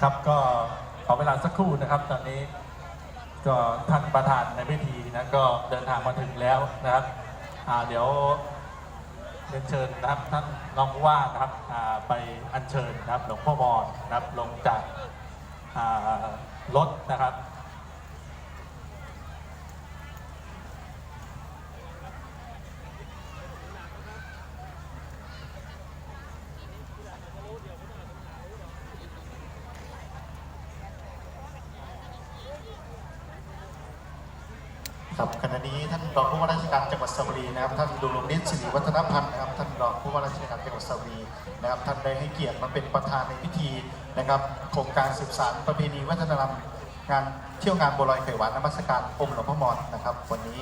ครับก็ขอเวลาสักครู่นะครับ ตอนนี้ก็ท่านประธานในพิธีนะก็เดินทางมาถึงแล้วนะครับอ่าเดี๋ยวเรียนเชิญนะครับท่านรองผู้ว่านะครับอ่าไปอัญเชิญนะครับหลวงพ่อมอนนะครับลงจากอ่ารถนะครับ ครับขณะนี้ท่านรองผู้ว่าราชการจังหวัดสระบุรีนะครับท่านดุลงฤทธิ์สิริวัฒนพันธ์นะครับท่านรองผู้ว่าราชการจังหวัดสระบุรีนะครับท่านได้ให้เกียรติมาเป็นประธานในพิธีนะครับโครงการสืบสานประเพณีวัฒนธรรมงานเที่ยวงานบัวลอยไขหวานนมัสการองค์หลวงพ่อมอนนะครับ วันนี้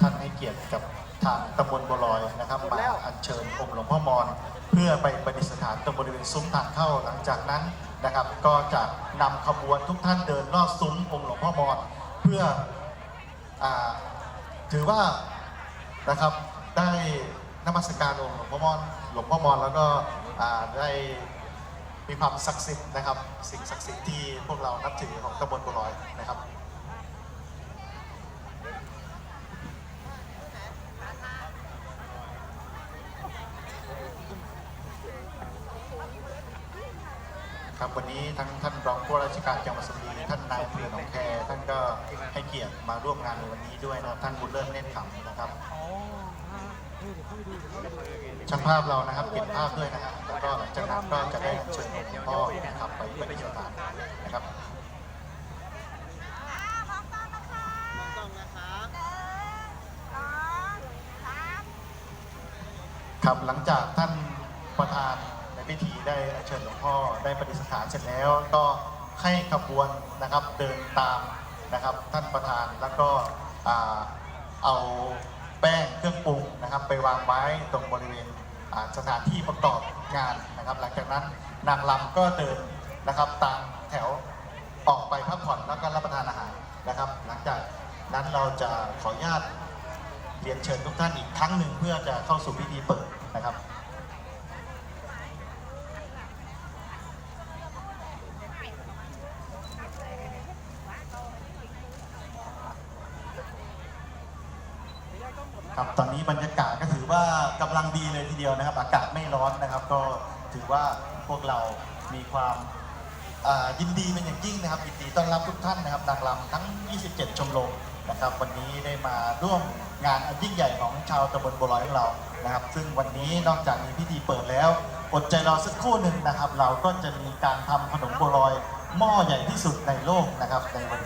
ท่านให้เกียรติกับทางตำบลบัวลอยนะครับมาอัญเชิญองค์หลวงพ่อมอนเพื่อไปประดิษฐานตรงบริเวณซุ้มทางเข้าหลังจากนั้นนะครับ ก็จะนำขบวนทุกท่านเดินลอดซุ้มองค์หลวงพ่อมอนเพื่อ ถือว่านะครับได้นมัสการองค์หลวงพ่อมอนหลวงพ่อมอนแล้วก็ได้มีความศักดิ์สิทธิ์นะครับ สิ่งศักดิ์สิทธิ์ที่พวกเรานับถือของตำบลบัวลอยนะครับ ครับวันนี้ทั้งท่านรองผู้ราชการจังหวัดสุรินทร์ท่านนายอำเภอหนองแคท่านก็ให้เกียรติมาร่วมงานในวันนี้ด้วยนะท่านบุญเลิศเน่นขำนะครับช่างภาพเรานะครับเก็บภาพด้วยนะครับแล้วก็หลังจากนั้นก็จะได้เชิญหลวงพ่อนะครับไปปฏิสถานนะครับครับหลังจากท่านประธาน พิธีได้เชิญหลวงพ่อได้ประดิษฐานเสร็จแล้ว ก็ให้ขบวนนะครับเดินตามนะครับท่านประธานแล้วก็เอาแป้งเครื่องปรุงนะครับ ไปวางไว้ตรงบริเวณอ่าสถานที่ประกอบงานนะครับ หลังจากนั้นนางรำก็เดินนะครับตามแถวออกไปพักผ่อนแล้วก็รับประทานอาหารนะครับ หลังจากนั้นเราจะขออนุญาตเรียนเชิญทุกท่านอีกครั้งหนึ่งเพื่อจะเข้าสู่พิธีเปิดนะครับ ครับ ตอนนี้บรรยากาศก็ถือว่ากำลังดีเลยทีเดียวนะครับ อากาศไม่ร้อนนะครับ ก็ถือว่าพวกเรามีความยินดีเป็นอย่างยิ่งนะครับยินดีต้อนรับทุกท่านนะครับนางรำทั้ง 27 ชมรมนะครับ วันนี้ได้มาร่วมงานอันยิ่งใหญ่ของชาวตำบลบัวลอยของเรานะครับ ซึ่งวันนี้นอกจากมีพิธีเปิดแล้วอดใจรอสักครู่หนึ่งนะครับ เราก็จะมีการทำขนมบัวลอยหม้อใหญ่ที่สุดในโลกนะครับในวันนี้